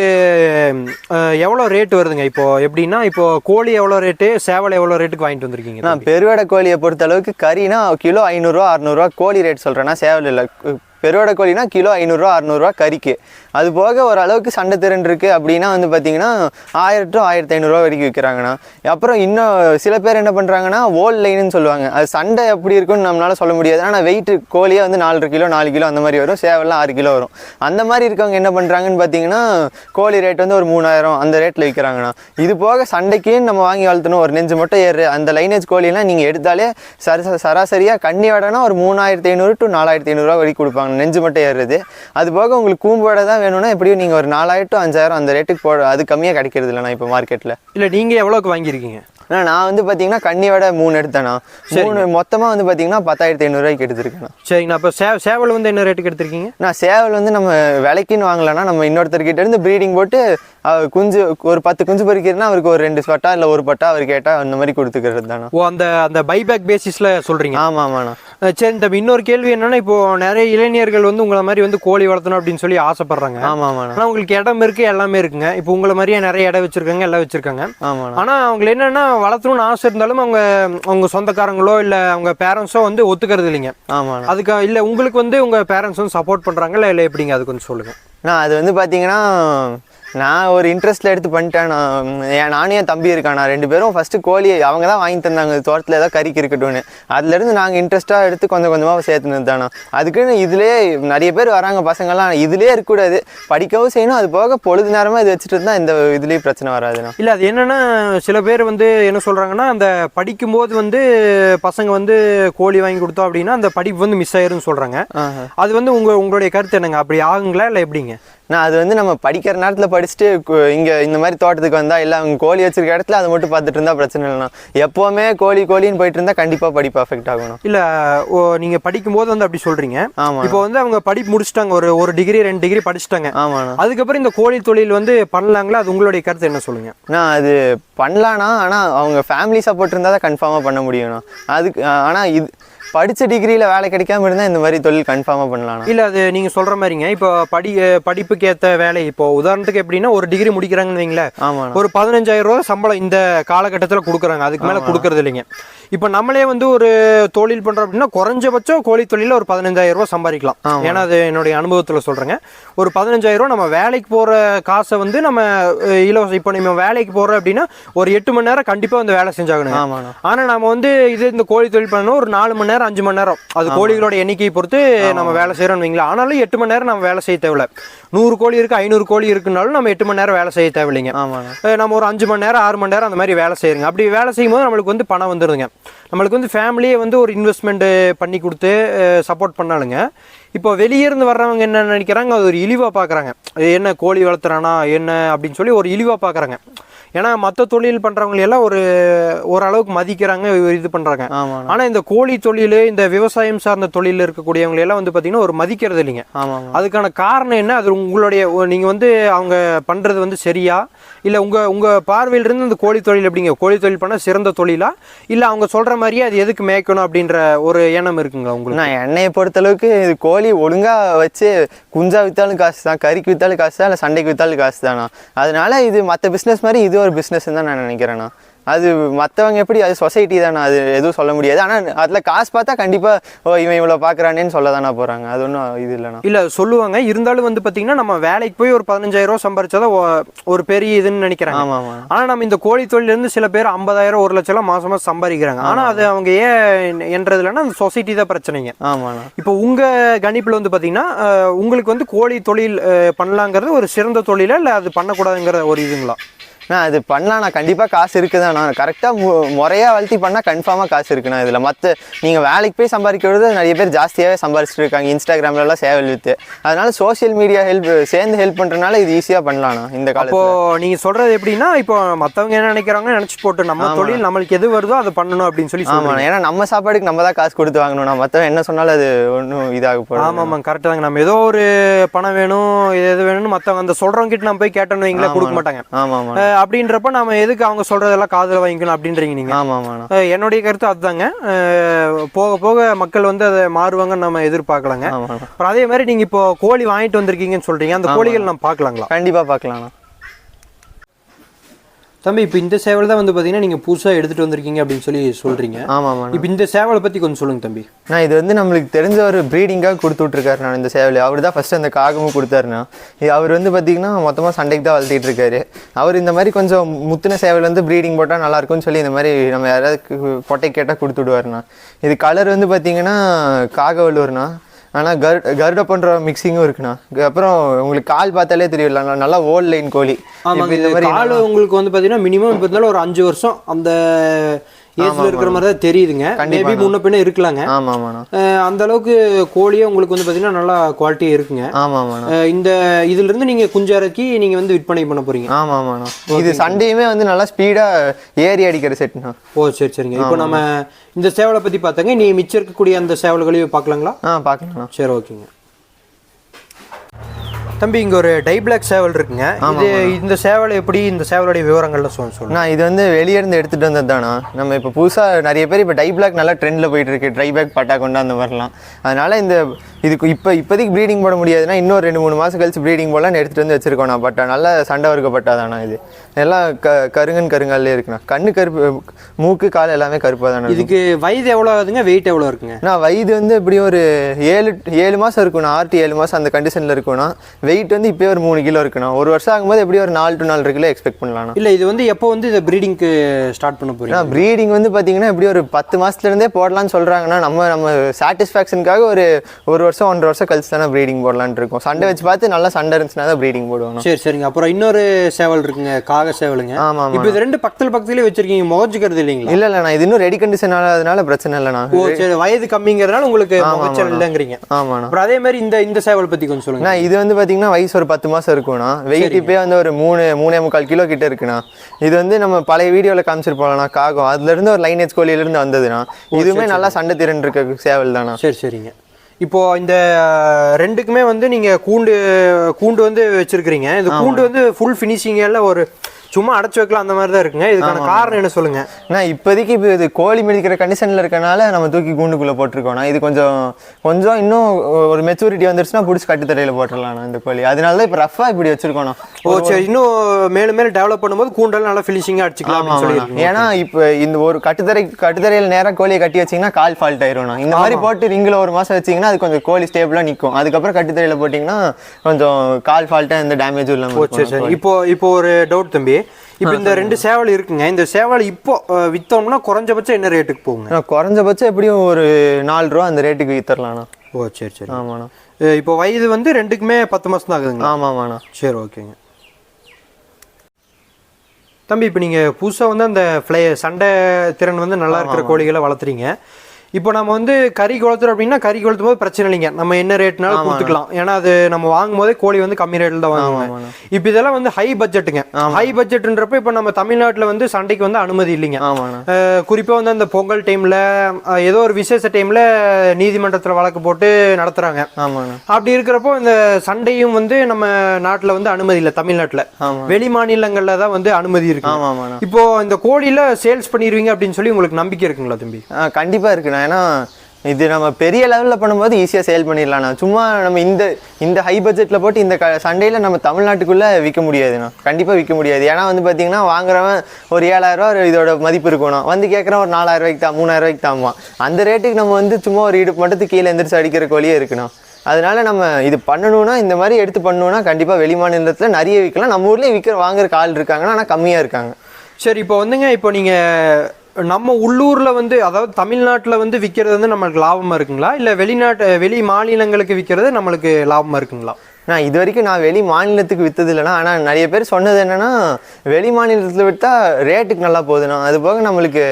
எவ்வளோ ரேட் வருதுங்க? இப்போ எப்படின்னா இப்போ கோழி எவ்வளோ ரேட்டு சேவல் எவ்வளோ ரேட்டுக்கு வாங்கிட்டு வந்திருக்கீங்க நான் பெருவடை கோழியை பொறுத்த அளவுக்கு கறினா கிலோ ஐநூறுரூவா அறநூறுவா கோழி ரேட் சொல்கிறேன்னா சேவல் இல்லை பெருவடை கோழினா கிலோ ஐநூறுரூவா அறநூறுவா கறிக்கு. அது போக ஓரளவுக்கு சண்டை திறன் இருக்குது அப்படின்னா வந்து பார்த்தீங்கன்னா ஆயிரம் டு ஆயிரத்தி ஐநூறுரூவா வரைக்கும் விற்கிறாங்கண்ணா அப்புறம் இன்னும் சில பேர் என்ன பண்ணுறாங்கன்னா ஓல் லைனுன்னு சொல்லுவாங்க. அது சண்டை எப்படி இருக்குன்னு நம்மளால் சொல்ல முடியாது. ஆனால் வெயிட் கோழியே வந்து நாலரை கிலோ நாலு கிலோ அந்த மாதிரி வரும். சேவல்லாம் ஆறு கிலோ வரும். அந்த மாதிரி இருக்கவங்க என்ன பண்ணுறாங்கன்னு பார்த்தீங்கன்னா கோழி ரேட் வந்து ஒரு மூணாயிரம் அந்த ரேட்டில் விற்கிறாங்கண்ணா இது போக சண்டைக்கு நம்ம வாங்கி வளர்த்தணும். ஒரு நெஞ்சு மட்டும் ஏறு. அந்த லைனேஜ் கோழிலாம் நீங்கள் எடுத்தாலே சர சராசரியாக கண்ணி வடைனா ஒரு மூணாயிரத்தி ஐநூறு டு நாலாயிரத்தி ஐநூறுரூவா வரைக்கும் கொடுப்பாங்க நெஞ்சு மட்டும் ஏறுறது. அது போக உங்களுக்கு கூம்பு வடை தான் வேணும்னா எப்படியும் நீங்கள் ஒரு நாலாயிரம் டு அஞ்சாயிரம் அந்த ரேட்டுக்கு போட அது கம்மியாக கிடைக்கிறது இல்லைண்ணா இப்போ மார்க்கெட்டில் இல்லை நீங்க எவ்வளோக்கு வாங்கியிருக்கீங்க? அண்ணா நான் வந்து பார்த்தீங்கன்னா கன்னி வடை மூணு எடுத்தேண்ணா. மூணு மொத்தமாக வந்து பார்த்தீங்கன்னா பத்தாயிரத்தி ஐநூறுரூவாய்க்கு எடுத்திருக்கேண்ணா. சரிங்கண்ணா அப்போ சே சேவல் வந்து என்ன ரேட்டுக்கு எடுத்திருக்கீங்க? நான் சேவல் வந்து நம்ம விலைக்குன்னு வாங்கலன்னா நம்ம இன்னொருத்தர்கிட்ட இருந்து ப்ரீடிங் போட்டு அவர் குஞ்சு ஒரு பத்து குஞ்சு பறிக்கிறதுனா அவருக்கு ஒரு ரெண்டு பட்டா இல்லை ஒரு பட்டா அவர் கேட்டால் அந்த மாதிரி கொடுத்துக்கிறது தானே ஓ அந்த அந்த பைபேக் பேசிஸில் சொல்கிறீங்க ஆமாம் ஆமாண்ணா. சரி தம்பி இன்னொரு கேள்வி என்னன்னா இப்போ நிறைய இளைஞர்கள் வந்து உங்களை மாதிரி வந்து கோழி வளர்த்தணும் அப்படின்னு சொல்லி ஆசைப்படுறாங்க. ஆமாம் ஆமாண்ணா ஆனால் உங்களுக்கு இடம் இருக்கு எல்லாமே இருக்குங்க. இப்போ உங்களை மாதிரியே நிறைய இடம் வச்சிருக்காங்க எல்லாம் வச்சிருக்காங்க. ஆமாண்ணா ஆனால் அவங்க என்னன்னா வளர்த்தணும்னு ஆசை இருந்தாலும் அவங்க அவங்க சொந்தக்காரங்களோ இல்லை அவங்க பேரண்ட்ஸோ வந்து ஒத்துக்கிறது இல்லைங்க. ஆமாண்ணா அதுக்கு இல்லை உங்களுக்கு வந்து உங்கள் பேரண்ட்ஸ் வந்து சப்போர்ட் பண்ணுறாங்களா இல்லை எப்படிங்க? அது கொஞ்சம் சொல்லுங்கள் நான் அது வந்து பார்த்தீங்கன்னா நான் ஒரு இன்ட்ரெஸ்ட்டில் எடுத்து பண்ணிட்டேன். நான் என் நானும் என் தம்பி இருக்கான். ரெண்டு பேரும் ஃபஸ்ட்டு கோழி அவங்க தான் வாங்கி தந்தாங்க. தோட்டத்தில் ஏதாவது கறிக்கு இருக்கட்டும்னு. அதுலேருந்து நாங்கள் இன்ட்ரெஸ்ட்டாக எடுத்து கொஞ்சம் கொஞ்சமாக சேர்த்துனது தானே. அதுக்குன்னு இதுலேயே நிறைய பேர் வராங்க பசங்கள்லாம். இதுலேயே இருக்கக்கூடாது. படிக்கவும் செய்யணும். அது போக பொழுது நேரமாக இது வச்சுட்டு இருந்தால் இந்த இதுலேயும் பிரச்சனை வராதுண்ணா இல்லை அது என்னன்னா சில பேர் வந்து என்ன சொல்கிறாங்கன்னா அந்த படிக்கும்போது வந்து பசங்க வந்து கோழி வாங்கி கொடுத்தோம் அப்படின்னா அந்த படிப்பு வந்து மிஸ் ஆயிரும்னு சொல்கிறாங்க. அது வந்து உங்கள் உங்களுடைய கருத்து என்னங்க? அப்படி ஆகுங்களா? இல்லை எப்படிங்க? நான் அது வந்து நம்ம படிக்கிற நேரத்தில் படிச்சுட்டு இங்க இந்த மாதிரி தோட்டத்துக்கு வந்தா இல்லை அவங்க கோழி வச்சிருக்க இடத்துல அதை மட்டும் பார்த்துட்டு இருந்தா பிரச்சனை இல்லைண்ணா. எப்போவுமே கோழி கோழின்னு போயிட்டு இருந்தா கண்டிப்பாக படிப்பு அஃபெக்ட் ஆகணும் இல்லை ஓ நீங்கள் படிக்கும்போது வந்து அப்படி சொல்கிறீங்க ஆமாம் இப்போ வந்து அவங்க படிப்பு முடிச்சிட்டாங்க ஒரு ஒரு டிகிரி ரெண்டு டிகிரி படிச்சிட்டாங்க. ஆமாண்ணா. அதுக்கப்புறம் இந்த கோழி தொழில் வந்து பண்ணலாங்களா? அது உங்களுடைய கருத்து என்ன சொல்லுங்க? நான் அது பண்ணலாண்ணா. ஆனால் அவங்க ஃபேமிலி சப்போர்ட் இருந்தால் தான் கன்ஃபார்மாக பண்ண முடியும்ண்ணா. அதுக்கு ஆனால் இது படித்த டிகிரியில் வேலை கிடைக்காம இருந்தால் இந்த மாதிரி தொழில் கன்ஃபார்மாக பண்ணலாண்ணா இல்ல அது நீங்க சொல்ற மாதிரிங்க. இப்போ படி படிப்புக்கு ஏத்த வேலை இப்போ உதாரணத்துக்கு எப்படின்னா ஒரு டிகிரி முடிக்கிறாங்கன்னு வைங்களேன். ஆமாண்ணா. ஒரு பதினஞ்சாயிரம் ரூபாய் சம்பளம் இந்த காலகட்டத்தில் கொடுக்குறாங்க. அதுக்கு மேலே கொடுக்கறது இல்லைங்க. இப்போ நம்மளே வந்து ஒரு தொழில் பண்ணுறோம் அப்படின்னா குறைஞ்சபட்சம் கோழி தொழிலில் ஒரு பதினஞ்சாயிரம் ரூபாய் சம்பாதிக்கலாம். ஏன்னா அது என்னுடைய அனுபவத்தில் சொல்கிறேங்க ஒரு பதினஞ்சாயிரம் ரூபாய் நம்ம வேலைக்கு போகிற காசை வந்து நம்ம இலவசம் இப்போ நம்ம வேலைக்கு போகிறோம் அப்படின்னா ஒரு எட்டு மணி நேரம் கண்டிப்பாக வந்து வேலை செஞ்சாகணுங்க. ஆமாண்ணா. ஆனால் நம்ம வந்து இது இந்த கோழி தொழில் பண்ணணும் ஒரு நாலு மணி நேரம் அஞ்சு மணி நேரம் அது கோழிகளோட எண்ணிக்கையை பொறுத்து நம்ம வேலை செய்கிறோம்னு வைங்களா ஆனாலும் எட்டு மணி நேரம் நம்ம வேலை செய்ய தேவையில்ல. நூறு கோழி இருக்கு ஐநூறு கோழி இருக்குனாலும் நம்ம எட்டு மணி நேரம் வேலை செய்ய தேவையில்லைங்க. நம்ம ஒரு அஞ்சு மணி நேரம் ஆறு மணி நேரம் அந்த மாதிரி வேலை செய்யுங்க. அப்படி வேலை செய்யும் போது நம்மளுக்கு வந்து பணம் வந்துடுதுங்க நம்மளுக்கு வந்து ஃபேமிலியே வந்து ஒரு இன்வெஸ்ட்மெண்ட் பண்ணி கொடுத்து சப்போர்ட் பண்ணாலுங்க இப்போ வெளியே இருந்து வர்றவங்க என்ன நினைக்கிறாங்க? அது ஒரு இழிவாக பார்க்குறாங்க. என்ன கோழி வளர்த்துறானா? என்ன? அப்படின்னு சொல்லி ஒரு இழிவாக பார்க்குறாங்க. ஏன்னா மற்ற தொழில் பண்றவங்க எல்லாம் ஒரு ஓரளவுக்கு மதிக்கிறாங்க இது பண்றாங்க. ஆமாண்ணா ஆனா இந்த கோழி தொழில் இந்த விவசாயம் சார்ந்த தொழில் இருக்கக்கூடியவங்க எல்லாம் வந்து பாத்தீங்கன்னா ஒரு மதிக்கிறது இல்லைங்க. அதுக்கான காரணம் என்ன? அது உங்களுடைய ஒ- நீங்க வந்து அவங்க பண்றது வந்து சரியா? இல்ல உங்க உங்க பார்வையில இருந்து இந்த கோழி தொழில் எப்படிங்க? கோழி தொழில் பண்ண சிறந்த தொழிலா? இல்ல அவங்க சொல்ற மாதிரியே அது எதுக்கு மேய்க்கணும் அப்படின்ற ஒரு எண்ணம் இருக்குங்களா உங்களுக்கு? நான் என்னையை பொறுத்தளவுக்கு இது கோழி ஒழுங்கா வச்சு குஞ்சா வித்தாலும் காசு தான் கறிக்கு வித்தாலும் காசு தான் இல்லை சண்டைக்கு வித்தாலும் காசு தானா? அதனால இது மற்ற பிஸ்னஸ் மாதிரி இது ஒரு பிஸ்னஸ் தான் நான் நினைக்கிறேண்ணா அது மற்றவங்க எப்படி அது சொசைட்டி தானே? அது எதுவும் சொல்ல முடியாது. ஆனால் அதில் காசு பார்த்தா கண்டிப்பாக ஓ இவன் இவ்வளோ பார்க்குறானேன்னு சொல்ல தானே போகிறாங்க அது ஒன்றும் இது இல்லைண்ணா. இல்ல சொல்லுவாங்க. இருந்தாலும் வந்து பாத்தீங்கன்னா நம்ம வேலைக்கு போய் ஒரு பதினஞ்சாயிரம் ரூபாய் சம்பாரிச்சாதான் ஒ- ஒரு பெரிய இதுன்னு நினைக்கிறாங்க. ஆமாம் ஆமாம் ஆனா நம்ம இந்த கோழி தொழில இருந்து சில பேர் ஐம்பதாயிரம் ஒரு லட்சம் எல்லாம் மாசமா சம்பாதிக்கிறாங்க. ஆனா அது அவங்க ஏன் என்றதுலன்னா அந்த சொசைட்டி தான் பிரச்சனைங்க. ஆமாண்ணா. இப்போ உங்க கணிப்புல வந்து பாத்தீங்கன்னா அஹ், உங்களுக்கு வந்து கோழி தொழில் பண்ணலாங்கிறது ஒரு சிறந்த தொழிலா இல்ல அது பண்ணக்கூடாதுங்கிற ஒரு இதுங்களா? நான் அது பண்ணலாம் நான் கண்டிப்பாக காசு இருக்குதாண்ணா கரெக்டாக மு முறையாக வளர்த்தி பண்ணால் கன்ஃபார்மாக காசு இருக்குண்ணா இதில் மற்ற நீங்கள் வேலைக்கு போய் சம்பாதிக்கிறது நிறைய பேர் ஜாஸ்தியாகவே சம்பாரிச்சிட்டு இருக்காங்க. இன்ஸ்டாகிராம்லலாம் சேவல் வித்து அதனால சோஷியல் மீடியா ஹெல்ப் சேர்ந்து ஹெல்ப் பண்ணுறதுனால இது ஈஸியாக பண்ணலாண்ணா இந்த இப்போ காலத்தில் நீங்க சொல்றது எப்படின்னா இப்போ மத்தவங்க என்ன நினைக்கிறாங்க நினைச்சு போட்டு நம்ம தொழில் நம்மளுக்கு எது வருதோ அதை பண்ணணும் அப்படின்னு சொல்லி ஆமாண்ணா ஏன்னா நம்ம சாப்பாடுக்கு நம்ம தான் காசு கொடுத்து வாங்கணும்ண்ணா மற்றவன் என்ன சொன்னாலும் அது ஒன்றும் இதாக போடும் ஆமா ஆமா. கரெக்டாக தாங்க. நம்ம ஏதோ ஒரு பணம் வேணும் இது எது வேணும்னு மத்தவங்க அந்த சொல்றவங்க கிட்ட நம்ம போய் கேட்டோன்னு வைங்களேன் கொடுக்க மாட்டாங்க. ஆமாம் ஆமாம் அப்படின்றப்ப நம்ம எதுக்கு அவங்க சொல்றதெல்லாம் காதுல வாங்கிக்கணும் அப்படின்றீங்க நீங்க? ஆமாண்ணா அஹ், என்னுடைய கருத்து அதுதாங்க. போக போக மக்கள் வந்து அதை மாறுவாங்கன்னு நம்ம எதிர்பார்க்கலாங்க. அப்புறம் அதே மாதிரி நீங்க இப்போ கோழி வாங்கிட்டு வந்திருக்கீங்கன்னு சொல்றீங்க. அந்த கோழிகள் நம்ம பார்க்கலாங்களா? கண்டிப்பாக பார்க்கலாண்ணா தம்பி இப்போ இந்த சேவல் தான் வந்து பாத்தீங்கன்னா நீங்க புதுசா எடுத்துட்டு வந்திருக்கீங்க அப்படின்னு சொல்லி சொல்றீங்க. ஆமாம் ஆமாண்ணா இப்போ இந்த சேவலை பத்தி கொஞ்சம் சொல்லுங்க தம்பி. நான் இது வந்து நம்மளுக்கு தெரிஞ்ச ஒரு ப்ரீடிங்காக கொடுத்து விட்ருக்காரு நான் இந்த சேவல். அவர் தான் ஃபஸ்ட்டு அந்த காகமும் கொடுத்தாருண்ணா இது அவர் வந்து பார்த்தீங்கன்னா மொத்தமாக சண்டைக்கு தான் வளர்த்திட்டு இருக்காரு. அவர் இந்த மாதிரி கொஞ்சம் முத்தின சேவல் வந்து ப்ரீடிங் போட்டால் நல்லா இருக்கும்னு சொல்லி இந்த மாதிரி நம்ம யாராவது பொட்டை கேட்டால் கொடுத்து விடுவாருண்ணா இது கலர் வந்து பார்த்தீங்கன்னா காகவல்லூர்ண்ணா. ஆனால் கரு கருட பண்ணுற மிக்சிங்கும் இருக்குண்ணா. அப்புறம் உங்களுக்கு கால் பார்த்தாலே தெரியும் நல்லா ஓல்ட் லைன் கோழி. ஆமாங்க இந்த மாதிரி கால் உங்களுக்கு வந்து பாத்தீங்கன்னா மினிமம் இப்போ இருந்தாலும் ஒரு அஞ்சு வருஷம் அந்த ஏஜ்ல இருக்கிற மாதிரி தான் தெரியுதுங்க. மேபி முன்ன பின்ன இருக்கலாங்க. அந்த அளவுக்கு கோழியே உங்களுக்கு வந்து பாத்தீங்கன்னா நல்லா குவாலிட்டியா இருக்குங்க. இந்த இதுல இருந்து நீங்க குஞ்சிறக்கி நீங்க வந்து விற்பனை பண்ண போறீங்க. ஆமாம் ஆமாண்ணா இது சண்டையுமே வந்து நல்லா ஸ்பீடாக ஏறி அடிக்கிற செட்ண்ணா ஓ சரி சரிங்க. இப்போ நம்ம இந்த சேவலை பத்தி பார்த்தாங்க நீ மிச்சம் இருக்கக்கூடிய அந்த சேவல்களையும் பார்க்கலாங்களா? ஆ சரி ஓகேங்க. தம்பி இங்க ஒரு டை பிளாக் சேவல் இருக்குங்க. இது இந்த சேவல் எப்படி இந்த சேவலுடைய விவரங்கள்ல சொல்ல சொல்லுங்க. நான் இது வந்து வெளியே இருந்து எடுத்துட்டு வந்தது தானா நம்ம இப்போ புதுசாக நிறைய பேர் இப்போ டை பிளாக் நல்லா ட்ரெண்டில் போயிட்டு இருக்கு. ட்ரை பேக் பட்டா கொண்டு அந்த மாதிரிலாம் அதனால இந்த இதுக்கு இப்போ இப்போதைக்கு ப்ரீடிங் போட முடியாதுன்னா இன்னும் ரெண்டு மூணு மாதம் கழிச்சு ப்ரீடிங் போடலான்னு எடுத்துட்டு வந்து வச்சிருக்கோம் நான். பட்டா நல்ல சண்டை வறுக்க பட்டா தானா இது. எல்லாம் க கருங்கன் கருங்காலே இருக்குண்ணா. கண்ணு கருப்பு மூக்கு கால் எல்லாமே கருப்பாக தானே இதுக்கு வயது எவ்வளவு ஆகுதுங்க? வெயிட் எவ்வளவு இருக்குங்க? நான் வயது வந்து எப்படியும் ஒரு ஏழு ஏழு மாதம் இருக்குண்ணா. ஆறு ஏழு மாதம் அந்த கண்டிஷனில் இருக்குண்ணா. வெயிட் வந்து இப்போயே ஒரு மூணு கிலோ இருக்குண்ணா. ஒரு வருஷம் ஆகும்போது எப்படியும் ஒரு நாலு டு நாலு கிலோ எக்ஸ்பெக்ட் பண்ணலாம்ண்ணா. இல்ல இது வந்து எப்போ வந்து இதை ப்ரீடிங்க்கு ஸ்டார்ட் பண்ண ஏன்னா ப்ரீடிங் வந்து பார்த்தீங்கன்னா எப்படி ஒரு பத்து மாசத்துல இருந்தே போடலாம்னு சொல்றாங்கன்னா நம்ம நம்ம சாட்டிஸ்ஃபேக்ஷனுக்காக ஒரு ஒரு வருஷம் ஒன்றரை வருஷம் கழிச்சு தானே ப்ரீடிங் போடலான்னு இருக்கோம். சண்டை வச்சு பார்த்து நல்லா சண்டை இருந்துச்சுன்னா தான் ப்ரீடிங் போடுவாங்க சரி சரிங்க. அப்புறம் இன்னொரு சேவல் இருக்குங்க காக சேவலுங்க. ஆமா ஆமா. இப்போ இது ரெண்டு பக்கத்துல பக்கத்துலயே வச்சிருக்கீங்க முகஞ்சுக்கிறது இல்லைங்களா? இல்ல இல்ல நான் இது இன்னும் ரெடி கண்டிஷன் ஆனதுனால பிரச்சனை இல்லைண்ணா ஓ சரி வயது கம்மிங்கிறதுனால உங்களுக்கு முகச்சல் இல்லைங்கிறீங்க. ஆமாண்ணா அப்புறம் அதே மாதிரி இந்த இந்த சேவல் பத்தி கொஞ்சம் சொல்லுங்க. இது வந்து பார்த்தீங்கன்னா வயசு ஒரு பத்து மாதம் இருக்கும்ண்ணா. வெயிட் இப்போயே வந்து ஒரு மூணு மூணே முக்கால் கிலோ கிட்ட இருக்குண்ணா. இது வந்து நம்ம பழைய வீடியோவில் காமிச்சிருப்போம்ண்ணா காகம். அதுலேருந்து ஒரு லைனேஜ் கோழியிலேருந்து வந்ததுண்ணா. இதுவுமே நல்லா சண்டை திறன் இருக்க சேவல் தானா சரி சரிங்க. இப்போ இந்த ரெண்டுக்குமே வந்து நீங்க கூண்டு கூண்டு வந்து வச்சிருக்கிறீங்க. இந்த கூண்டு வந்து ஃபுல் ஃபினிஷிங் எல்லாம் ஒரு சும்மா அடைச்சு வைக்கலாம் அந்த மாதிரி தான் இருக்குங்க. இதுக்கான காரணம் என்ன சொல்லுங்க? நான் இப்போதைக்கு இப்போ இது கோழி மிதிக்கிற கண்டிஷனில் இருக்கனால நம்ம தூக்கி கூண்டுக்குள்ளே போட்டிருக்கோம்ண்ணா இது கொஞ்சம் கொஞ்சம் இன்னும் ஒரு மெச்சூரிட்டி வந்துருச்சுன்னா பிடிச்சி கட்டுத்தரையில் போட்டுடலாம்ண்ணா இந்த கோழி. அதனால தான் இப்போ ரஃபாக இப்படி வச்சிருக்கோண்ணா ஓ சரி இன்னும் மேலும் மேலும் டெவலப் பண்ணும்போது கூண்டெல்லாம் நல்லா ஃபினிஷிங்காக அடிச்சுக்கலாம் ஏன்னா இப்போ இந்த ஒரு கட்டுத்தரை கட்டுத்தரையில் நேராக கோழியை கட்டி வச்சீங்கன்னா கால் ஃபால்ட் ஆயிரும்ண்ணா இந்த மாதிரி போட்டு ரிங்கில் ஒரு மாதம் வச்சீங்கன்னா அது கொஞ்சம் கோழி ஸ்டேபிளாக நிற்கும் அதுக்கப்புறம் கட்டுத்தரையில் போட்டிங்கன்னா கொஞ்சம் கால் ஃபால்ட்டாக எந்த டேமேஜும் இல்லாமல் ஓ சரி சரி. இப்போ இப்போ ஒரு டவுட் தம்பி. இப்போ இந்த ரெண்டு சேவல் இருக்குங்க. இந்த சேவல் இப்போ வித்தோம்னா குறைஞ்சபட்சம் என்ன ரேட்டுக்கு போகுங்க? குறைஞ்சபட்சம் எப்படியும் ஒரு நாலு ரூபா அந்த ரேட்டுக்கு வித்தரலாண்ணா ஓ சரி சரி. ஆமாண்ணா. இப்போ வயது வந்து ரெண்டுக்குமே பத்து மாசம் தான் ஆகுதுங்களா? ஆமாம்மாண்ணா சரி ஓகேங்க. தம்பி இப்போ நீங்கள் புதுசாக வந்து அந்த ஃப்ளை சண்டை திறன் வந்து நல்லா இருக்கிற கோழிகளை வளர்த்துறீங்க. இப்போ நம்ம வந்து கறி கொளுத்துறோம் அப்படின்னா கறி கொளுத்தும் போது பிரச்சனை இல்லைங்க. நம்ம என்ன ரேட்னாலும் கொடுத்துக்கலாம். ஏன்னா அது நம்ம வாங்கும் போதே கோழி வந்து கம்மி ரேட்டில் தான் வாங்குவாங்க. இப்போ இதெல்லாம் வந்து ஹை பட்ஜெட்டுங்க ஹை பட்ஜெட்ன்றப்ப இப்போ நம்ம தமிழ்நாட்டில் வந்து சண்டைக்கு வந்து அனுமதி இல்லைங்க. ஆமாண்ணா அஹ் குறிப்பா வந்து அந்த பொங்கல் டைம்ல ஏதோ ஒரு விசேஷ டைம்ல நீதிமன்றத்துல வழக்கு போட்டு நடத்துறாங்க. ஆமாண்ணா அப்படி இருக்கிறப்போ இந்த சண்டையும் வந்து நம்ம நாட்டுல வந்து அனுமதி இல்லை தமிழ்நாட்டுல. வெளி மாநிலங்கள்ல தான் வந்து அனுமதி இருக்கு. இப்போ இந்த கோழியில சேல்ஸ் பண்ணிடுவீங்க அப்படின்னு சொல்லி உங்களுக்கு நம்பிக்கை இருக்குங்களா தம்பி? கண்டிப்பாக இருக்குண்ணா ஏன்னா இது நம்ம பெரிய லெவலில் பண்ணும்போது ஈஸியாக சேல் பண்ணிடலாண்ணா சும்மா நம்ம இந்த இந்த ஹை பட்ஜெட்டில் போட்டு இந்த க சண்டையில் நம்ம தமிழ்நாட்டுக்குள்ளே விற்க முடியாதுண்ணா கண்டிப்பாக விற்க முடியாது. ஏன்னா வந்து பார்த்தீங்கன்னா வாங்குறவன் ஒரு ஏழாயிரரூவா இதோட மதிப்பு இருக்கணும் வந்து கேட்குறவன் ஒரு நாலாயிரம் ரூபாய்க்கு தான் மூணாயிரம் ரூபாய்க்கு தாமா அந்த ரேட்டுக்கு நம்ம வந்து சும்மா ஒரு இடுப்பு மட்டும் கீழே எந்திரிச்சு அடிக்கிற கோழியே இருக்குண்ணா அதனால நம்ம இது பண்ணணும்னா இந்த மாதிரி எடுத்து பண்ணணும்னா கண்டிப்பாக வெளி மாநிலத்தில் நிறைய விற்கலாம். நம்ம ஊர்லேயே விற்கிற வாங்குற ஆள் இருக்காங்கன்னா ஆனால் கம்மியாக இருக்காங்க. சரி இப்போ வந்துங்க இப்போ நீங்கள் நம்ம உள்ளூர்ல வந்து அதாவது தமிழ்நாட்டுல வந்து விற்கிறது வந்து நம்மளுக்கு லாபமா இருக்குங்களா? இல்ல வெளிநாட்டு வெளி மாநிலங்களுக்கு விற்கிறது நம்மளுக்கு லாபமா இருக்குங்களா? நான் இது வரைக்கும் நான் வெளி மாநிலத்துக்கு வித்தது இல்லைனா ஆனால் நிறைய பேர் சொன்னது என்னன்னா வெளி மாநிலத்தில் விற்றா ரேட்டுக்கு நல்லா போகுதுண்ணா. அது போக நம்மளுக்கு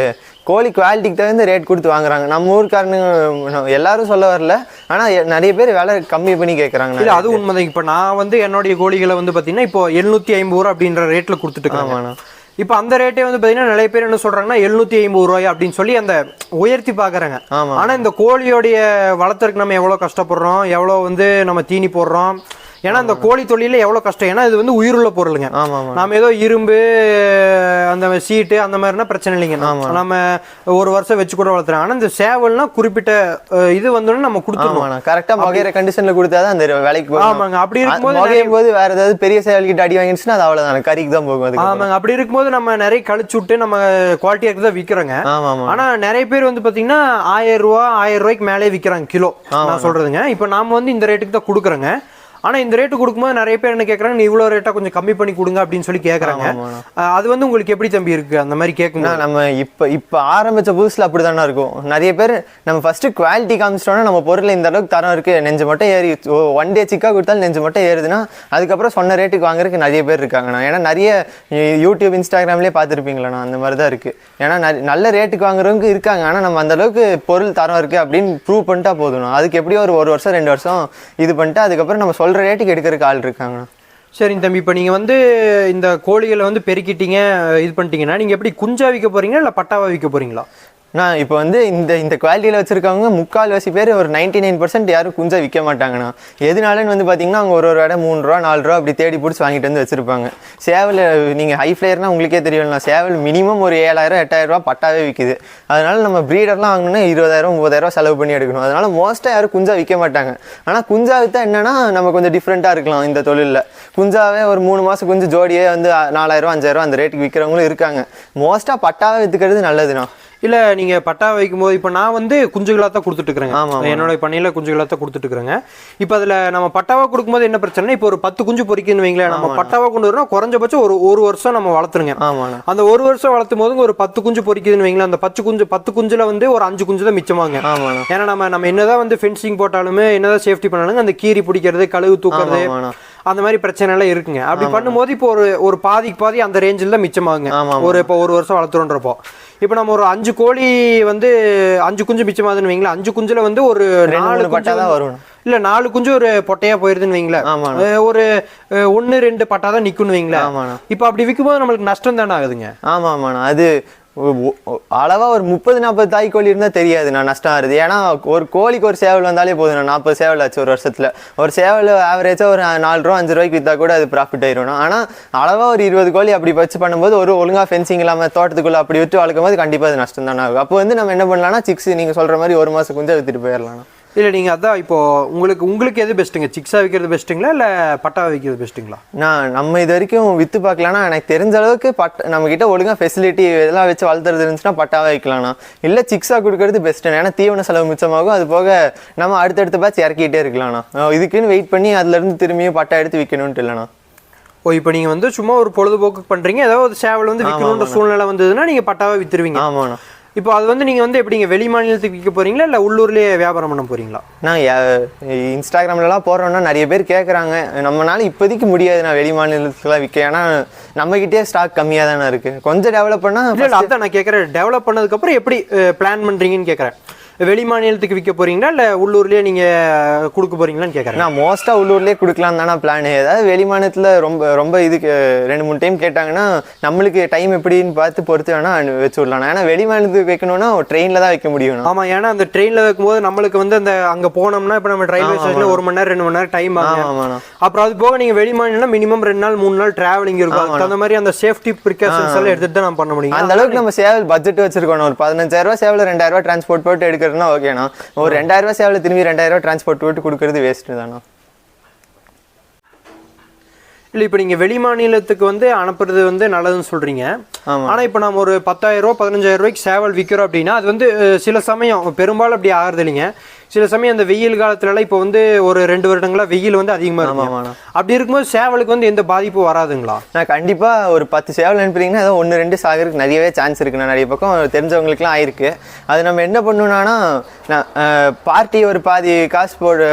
கோழி குவாலிட்டிக்கு தகுந்த ரேட் கொடுத்து வாங்குறாங்க. நம்ம ஊருக்காரனுங்க எல்லாரும் சொல்ல வரல. ஆனால் நிறைய பேர் விலை கம்மி பண்ணி கேட்குறாங்க இல்ல அது உண்மைதான். இப்போ நான் வந்து என்னுடைய கோழிகளை வந்து பாத்தீங்கன்னா இப்போ எழுநூத்தி ஐம்பது ரூபா அப்படின்ற ரேட்ல கொடுத்துட்டு ஆமாண்ணா. இப்போ அந்த ரேட்டே வந்து பாத்தீங்கன்னா நிறைய பேர் என்ன சொல்றாங்கன்னா எழுநூத்தி ஐம்பது ரூபாய் அப்படின்னு சொல்லி அந்த உயர்த்தி பாக்குறாங்க. ஆமா. ஆனா இந்த கோழியோடைய வளர்த்துறதுக்கு நம்ம எவ்வளவு கஷ்டப்படுறோம்? எவ்வளவு வந்து நம்ம தீனி போடுறோம்? ஏன்னா இந்த கோழி தொழில எவ்வளவு கஷ்டம். ஏன்னா இது வந்து உயிருள்ள பொருளுங்க. ஆமாம் ஆமாம் நாம ஏதோ இரும்பு அந்த சீட்டு அந்த மாதிரினா பிரச்சனை இல்லைங்க. நம்ம ஒரு வருஷம் வச்சு கூட வளர்த்துறோம். ஆனா இந்த சேவல்னா குறிப்பிட்ட இது வந்தோடனே நம்ம கொடுத்துருவோம் கரெக்டாக மகையிற கண்டிஷனில் கொடுத்தா தான் அந்த விலைக்கு ஆமாங்க. அப்படி இருக்கும்போது போது வேற ஏதாவது பெரிய சேவல்கிட்ட அடி வாங்கிடுச்சுன்னா அது அவ்வளோதான் கறிக்கு தான் போகும் ஆமாங்க. அப்படி இருக்கும்போது நம்ம நிறைய கழிச்சு விட்டு நம்ம குவாலிட்டியா இருக்கிறத விற்கிறோங்க ஆமாம் ஆமாம் ஆனா நிறைய பேர் வந்து பாத்தீங்கன்னா ஆயிரம் ரூபா ஆயிரம் ரூபாய்க்கு மேலே விற்கிறாங்க கிலோ. நான் சொல்றதுங்க. இப்போ நாம வந்து இந்த ரேட்டுக்கு தான் கொடுக்குறோங்க. ஆனா இந்த ரேட்டு கொடுக்கும்போது நிறைய பேர் என்ன கேக்குறாங்க நீ இவ்வளவு ரேட்டா கொஞ்சம் கம்மி பண்ணி கொடுங்க அப்படின்னு சொல்லி. அஹ் அது வந்து உங்களுக்கு எப்படி தம்பி இருக்கு? அந்த மாதிரி அண்ணா, நம்ம இப்போ இப்போ ஆரம்பிச்ச புதுசில் அப்படி இருக்கும். நிறைய பேர் நம்ம ஃபர்ஸ்ட் குவாலிட்டி காமிச்சிட்டோம்னா நம்ம பொருள் இந்த அளவுக்கு தரம் இருக்கு. நெஞ்சு மட்டும் ஏறி ஒன் டே சிக்கா கொடுத்தாலும் நெஞ்சு மட்டும் ஏறுதுன்னா அதுக்கப்புறம் சொன்ன ரேட்டுக்கு வாங்குறதுக்கு நிறைய பேர் இருக்காங்கண்ணா ஏன்னா நிறைய யூடியூப் இன்ஸ்டாகிராம்லேயே பார்த்துருப்பீங்களா அந்த மாதிரி தான் இருக்கு. ஏன்னா நல்ல ரேட்டுக்கு வாங்குறவங்க இருக்காங்க. ஆனால் நம்ம அந்த அளவுக்கு பொருள் தரம் இருக்கு அப்படின்னு ப்ரூவ் பண்ணிட்டா போதும். அதுக்கு எப்படியோ ஒரு ஒரு வருஷம் ரெண்டு வருஷம் இது பண்ணிட்டு அதுக்கப்புறம் நம்ம சொல்கிற ரேட்டுக்கு எடுக்கிறதுக்கு ஆள் இருக்காங்கண்ணா. சரிங்க தம்பி இப்போ நீங்கள் வந்து இந்த கோழிகளை வந்து பெருக்கிட்டீங்க இது பண்ணிட்டீங்கன்னா நீங்கள் எப்படி குஞ்சா விற்க போகிறீங்களா இல்லை பட்டாவா விற்க போகிறீங்களா நான் இப்போ வந்து இந்த இந்த குவாலிட்டியில் வச்சுருக்கவங்க முக்கால்வாசி பேர் ஒரு நைன்ட்டி நைன் பர்சன்ட் யாரும் குஞ்சா விற்க மாட்டாங்கண்ணா. எதுனாலன்னு வந்து பார்த்தீங்கன்னா அவங்க ஒரு ஒரு இடம் மூணு ரூபா நாலு ரூபா அப்படி தேடி பிடிச்சி வாங்கிட்டு வந்து வச்சுருப்பாங்க. சேவல் நீங்கள் ஹை ஃப்ளேயர்னா உங்களுக்கே தெரியும்ண்ணா சேவல் மினிமம் ஒரு ஏழாயிரம் எட்டாயிரம் ரூபா பட்டாவே விற்குது அதனால் நம்ம ப்ரீடர்லாம் வாங்கினா இருபதாயிரம் மூவாயிரம் செலவு பண்ணி எடுக்கணும். அதனால் மோஸ்ட்டாக யாரும் குஞ்சா விற்க மாட்டாங்க. ஆனால் குஞ்சா விற்றா என்னென்னா நம்ம கொஞ்சம் டிஃப்ரெண்ட்டாக இருக்கலாம் இந்த தொழிலில். குஞ்சாவே ஒரு மூணு மாதம் குஞ்சு ஜோடியே வந்து நாலாயிரம் அஞ்சாயிரம் அந்த ரேட்டுக்கு விற்கிறவங்களும் இருக்காங்க. மோஸ்ட்டாக பட்டாவே விற்றுக்கிறது நல்லதுண்ணா. இல்ல நீங்க பட்டா வைக்கும் போது இப்போ நான் வந்து குஞ்சுகளா தான் கொடுத்துட்டு இருக்கிறேங்க ஆமா, ஆமா. என்னோட பண்ணையில குஞ்சுகளா தான் கொடுத்துட்டு இருக்கிறேங்க இப்போ அதுல நம்ம பட்டாவா கொடுக்கும்போது என்ன பிரச்சனை இப்போ ஒரு பத்து குஞ்சு பொறிக்குன்னு வைங்களேன் நம்ம பட்டாவா கொண்டு வரோம் குறைஞ்சபட்சம் ஒரு ஒரு வருஷம் நம்ம வளர்த்துருங்க. ஆமாண்ணா அந்த ஒரு வருஷம் வளர்த்தும் போது ஒரு பத்து குஞ்சு பொறிக்குதுன்னு வைங்களேன் அந்த பத்து குஞ்சு பத்து குஞ்சுல வந்து ஒரு அஞ்சு குஞ்சு தான் மிச்சமாங்க. ஆமாண்ணா ஏன்னா நம்ம நம்ம என்னதான் வந்து ஃபென்சிங் போட்டாலுமே என்னதான் சேஃப்டி பண்ணாலும் அந்த கீரி பிடிக்கிறது கழுவு தூக்குறது அந்த மாதிரி பிரச்சனை எல்லாம் இருக்குங்க. அப்படி பண்ணும்போது இப்போ ஒரு ஒரு பாதிக்கு பாதி அந்த ரேஞ்சில் தான் மிச்சமாகுங்க. ஒரு இப்போ ஒரு வருஷம் வளர்த்துறோன்றப்போ. இப்போ நம்ம ஒரு அஞ்சு கோழி வந்து அஞ்சு குஞ்சு மிச்சமாகுதுன்னு வைங்களேன். அஞ்சு குஞ்சுல வந்து ஒரு நாலு பட்டா தான் வரும் இல்ல நாலு குஞ்சு ஒரு பொட்டையா போயிருதுன்னு வைங்களேன். ஒரு ஒண்ணு ரெண்டு பட்டா தான் நிக்கும்னு வைங்களேன். ஆமாண்ணா. இப்போ அப்படி விற்கும்போது நம்மளுக்கு நஷ்டம் தானே ஆகுதுங்க? ஆமா ஆமாண்ணா அது அளவாக ஒரு முப்பது நாற்பது தாய் கோழி இருந்தால் தெரியாது நான் நஷ்டம் ஆகுது ஏன்னா ஒரு கோழிக்கு ஒரு சேவல் வந்தாலே போதும் நான் நாற்பது சேவல் ஆச்சு ஒரு வருஷத்தில். ஒரு சேவல் ஆவரேஜாக ஒரு நாலு ரூபா அஞ்சு ரூபாய்க்கு விற்றா கூட அது ப்ராஃபிட் ஆயிரும் ஆனால் அளவாக ஒரு இருபது கோழி அப்படி வச்சு பண்ணும்போது ஒரு ஒழுங்காக ஃபென்சிங் இல்லாமல் தோட்டத்துக்குள்ளே அப்படி விட்டு வளர்க்கும் போது கண்டிப்பாக அது நஷ்டம் தானே ஆகும் அப்போ வந்து நம்ம என்ன பண்ணலாம்னா சிக்ஸ் நீங்கள் சொல்கிற மாதிரி ஒரு மாதம் குஞ்சா விற்றுட்டு போயிடலாம் இல்ல நீங்க அதான் இப்போ உங்களுக்கு உங்களுக்கு எது பெஸ்ட்டுங்க சிக்ஸா விற்கிறது பெஸ்ட்டுங்களா இல்ல பட்டா விற்கிறது பெஸ்ட்டுங்களா நான் நம்ம இது வரைக்கும் வித்து பார்க்கலாம்னா எனக்கு தெரிஞ்ச அளவுக்கு பட் நம்ம கிட்ட ஒழுங்கா ஃபெசிலிட்டி இதெல்லாம் வச்சு வளர்த்துறது இருந்துச்சுன்னா பட்டாவா வைக்கலாம்ண்ணா இல்லை சிக்ஸா கொடுக்கறது பெஸ்ட் ஏன்னா தீவன செலவு மிச்சமாகும். அது போக நம்ம அடுத்தடுத்த பேட்ச் இறக்கிட்டே இருக்கலாம்ண்ணா. இதுக்குன்னு வெயிட் பண்ணி அதுல இருந்து திரும்பியும் பட்டா எடுத்து விற்கணும்ட்டு இல்லைண்ணா. ஓ இப்போ நீங்க வந்து சும்மா ஒரு பொழுதுபோக்கு பண்றீங்க. ஏதாவது ஒரு சேவல் வந்து விற்கணுன்ற சூழ்நிலை வந்ததுன்னா நீங்க பட்டாவை வித்துருவீங்க. ஆமாண்ணா. இப்போ அது வந்து நீங்க வந்து எப்படிங்க வெளி மாநிலத்துக்கு விற்க போறீங்களா இல்ல உள்ளூர்லயே வியாபாரம் பண்ண போறீங்களா? நான் இன்ஸ்டாகிராம்லலாம் போடுறோன்னா நிறைய பேர் கேட்குறாங்க நம்மனால இப்போதைக்கு முடியாது நான் வெளி மாநிலத்துக்குலாம் விற்க. ஏன்னா நம்மகிட்டே ஸ்டாக் கம்மியாக தானே இருக்குது கொஞ்சம் டெவலப் பண்ணால் இல்ல அதான் நான் கேட்கறேன் டெவலப் பண்ணதுக்கு அப்புறம் எப்படி பிளான் பண்றீங்கன்னு கேட்கறேன் வெளி மாநிலத்துக்கு விற்க போறீங்களா? இல்லை உள்ளூர்லேயே நீங்கள் கொடுக்க போறீங்களான்னு கேட்குறேன் நான் மோஸ்ட்டாக உள்ளூர்லேயே கொடுக்கலாம் தானே பிளான் ஏதாவது வெளிமாநிலத்தில் ரொம்ப ரொம்ப இதுக்கு ரெண்டு மூணு டைம் கேட்டாங்கன்னா நம்மளுக்கு டைம் எப்படின்னு பார்த்து பொறுத்து வேணா வச்சு விடலாம். ஏன்னா வெளிமாநிலத்துக்கு வைக்கணும்னா ட்ரெயினில் தான் வைக்க முடியும். ஆமா ஏன்னா அந்த ட்ரெயினில் வைக்கும்போது நம்மளுக்கு வந்து அந்த அங்கே போனோம்னா இப்போ நம்ம ரயில்வே ஸ்டேஷனில் ஒரு மணி நேரம் ரெண்டு மணி நேரம் டைம் ஆகும். அப்புறம் அது போக நீங்கள் வெளி மாநிலம் மினிமம் ரெண்டு நாள் மூணு நாள் டிராவலிங் இருக்கும். அந்த மாதிரி அந்த சேஃப்டி ப்ரிகாஷன்ஸ் எல்லாம் எடுத்துட்டு தான் நம்ம பண்ண முடியும். அந்த அளவுக்கு நம்ம சேவல் பட்ஜெட் வச்சிருக்கணும். ஒரு பதினஞ்சாயிரம் ரூபாய் சேவல் ரெண்டாயிரம் ரூபாய் டிரான்ஸ்போர்ட் போட்டு எடுக்கிறதுனா ஓகேண்ணா ஒரு ரெண்டாயிரம் ரூபாய் சேவல் திரும்பி ரெண்டாயிரம் ரூபாய் டிரான்ஸ்போர்ட் போட்டு கொடுக்கறது வேஸ்ட் தானா இல்லை இப்போ நீங்கள் வெளி மாநிலத்துக்கு வந்து அனுப்புறது வந்து நல்லதுன்னு சொல்கிறீங்க. ஆனால் இப்போ நம்ம ஒரு பத்தாயிரம் ரூபா பதினஞ்சாயிரம் ரூபாய்க்கு சேவல் விற்கிறோம் அப்படின்னா அது வந்து சில சமயம் பெரும்பாலும் அப்படி ஆகிறது இல்லைங்க. சில சமயம் அந்த வெயில் காலத்துலலாம் இப்போ வந்து ஒரு ரெண்டு வருடங்களா வெயில் வந்து அதிகமாக இருக்கும் அப்படி இருக்கும்போது சேவலுக்கு வந்து எந்த பாதிப்பும் வராதுங்களா? நான் கண்டிப்பா ஒரு பத்து சேவல் அனுப்புறீங்கன்னா ஏதோ ஒன்று ரெண்டு சாகருக்கு நிறையவே சான்ஸ் இருக்குண்ணா நிறைய பக்கம் தெரிஞ்சவங்களுக்குலாம் ஆயிருக்கு. அது நம்ம என்ன பண்ணணும்னா நான் பார்ட்டி ஒரு பாதி காசு போடு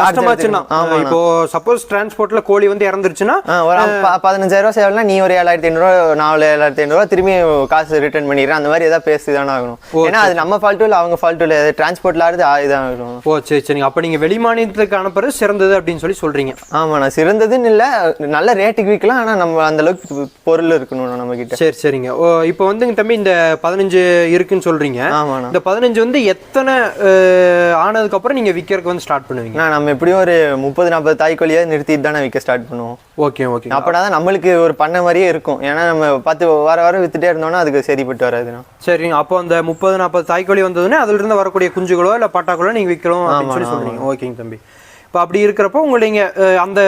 நஷ்டமாச்சுன்னா. இப்போ சப்போஸ் டிரான்ஸ்போர்ட்ல கோழி வந்து இறந்துருச்சுன்னா ஒரு பதினஞ்சாயிரம் சேவல்னா நீ ஒரு ஏழாயிரத்தி ஐநூறுவா நாலு ஏழாயிரத்தி ஐநூறுவா திரும்பி காசு ரிட்டர்ன் பண்ணிடுறேன் அந்த மாதிரி ஏதாவது பேசி தானே ஆகணும். ஏன்னா அது நம்ம ஃபால்ட்டும் இல்லை அவங்க ஃபால்ட்டும் இல்லை. டிரான்ஸ்போர்ட்ல ஆடுது இதான் ஆகணும். ஓ சரி சரிங்க அப்போ நீங்கள் வெளி மாநிலத்துக்கு அனுப்புறது சிறந்தது அப்படின்னு சொல்லி சொல்றீங்க. ஆமாண்ணா சிறந்ததுன்னு இல்லை நல்ல ரேட்டுக்கு விற்கலாம் ஆனால் நம்ம அந்த அளவுக்கு பொருள் இருக்கணும்ண்ணா நம்ம கிட்ட சரி சரிங்க. ஓ இப்போ வந்துங்க தம்பி இந்த பதினஞ்சு இருக்குன்னு சொல்றீங்க. ஆமாண்ணா. இந்த பதினஞ்சு வந்து எத்தனை அஹ், ஆனதுக்கு அப்புறம் நீங்க விற்கிறதுக்கு வந்து ஸ்டார்ட் பண்ணுவீங்க? நம்ம எப்படியும் ஒரு முப்பது நாற்பது தாய்க்கோழியாக நிறுத்திட்டு தானே விற்க ஸ்டார்ட் பண்ணுவோம். Okay okay. அப்படா தான் நம்மளுக்கு ஒரு பண்ண மாதிரியே இருக்கும். ஏன்னா நம்ம பத்து வார வாரம் வித்துட்டே இருந்தோம்னா அதுக்கு சரிப்பட்டு வராதுண்ணா சரிங்க அப்போ அந்த முப்பது நாற்பது தாய்க்கோழி வந்ததுன்னா அதுல இருந்து வரக்கூடிய குஞ்சுகளோ இல்லை பட்டாக்களோ நீங்க விற்கலாம் அப்படின்னு சொல்லி சொல்றீங்க. ஓகேங்க தம்பி. இப்போ அப்படி இருக்கிறப்போ உங்களுடைய அஹ், அந்த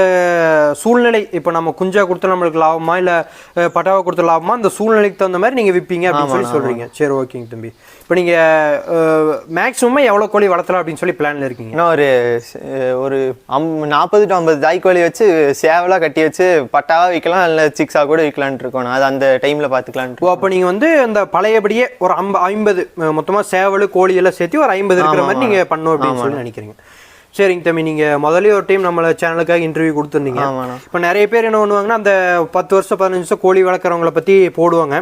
சூழ்நிலை இப்போ நம்ம குஞ்சா கொடுத்தா நம்மளுக்கு லாபமா இல்லை பட்டாவை கொடுத்த லாபமா? அந்த சூழ்நிலைக்கு தகுந்த மாதிரி நீங்கள் விற்பீங்க அப்படின்னு சொல்லி சொல்றீங்க. சரி ஓகேங்க தம்பி. இப்போ நீங்கள் மேக்ஸிமமாக எவ்வளோ கோழி வளர்த்தலாம் அப்படின்னு சொல்லி பிளான்ல இருக்கீங்க? இன்னும் ஒரு ஒரு அம் நாற்பது டு ஐம்பது தாய்க்கோழி வச்சு சேவலாக கட்டி வச்சு பட்டாவா விற்கலாம் இல்லை சிக்ஸாக கூட விற்கலான்ட்டு இருக்கோம். அது அந்த டைமில் பார்த்துக்கலான்ட்டு ஓ அப்போ நீங்கள் வந்து அந்த பழையபடியே ஒரு ஐம்ப ஐம்பது மொத்தமாக சேவல் கோழி எல்லாம் சேர்த்து ஒரு ஐம்பது இருக்கிற மாதிரி நீங்கள் பண்ணும் அப்படின்னு சொல்லி நினைக்கிறீங்க. சரிங்க தம்பி நீங்கள் முதல்ல ஒரு டைம் நம்மள சேனலுக்காக இன்டர்வியூ கொடுத்துருந்தீங்க. இப்போ நிறைய பேர் என்ன பண்ணுவாங்கன்னா அந்த பத்து வருஷம் பதினஞ்சு வருஷம் கோழி வளர்க்குறவங்கள பற்றி போடுவாங்க.